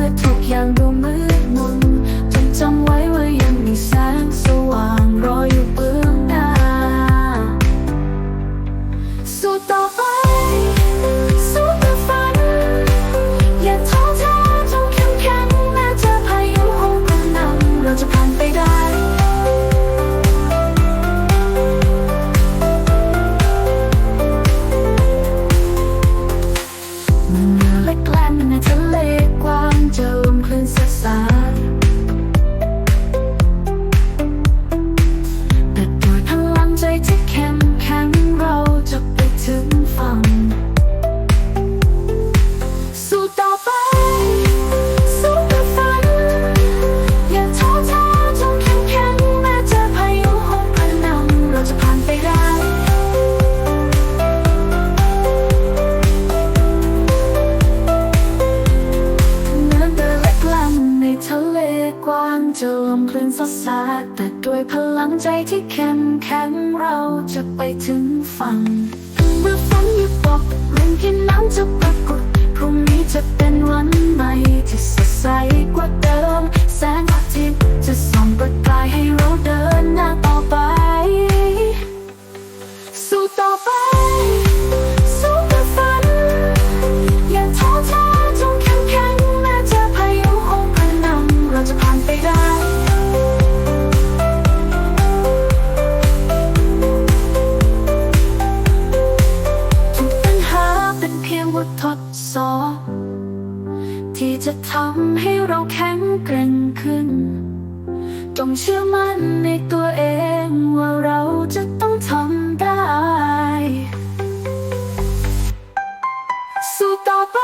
มืดทุกอย่างดูมืด จะลมคลื่นซัดสาดแต่ด้วยพลังใจที่เข้มแข็งเราจะไปถึงฝั่ง เมื่อฝันหยุดตกเรื่องที่น้ำจะปรากฏพรุ่งนี้จะเป็น ว่าทดสอบที่จะทำให้เราแข็งแกร่งขึ้น ต้องเชื่อมั่นในตัวเองว่าเราจะต้องทำได้ สู้ต่อไป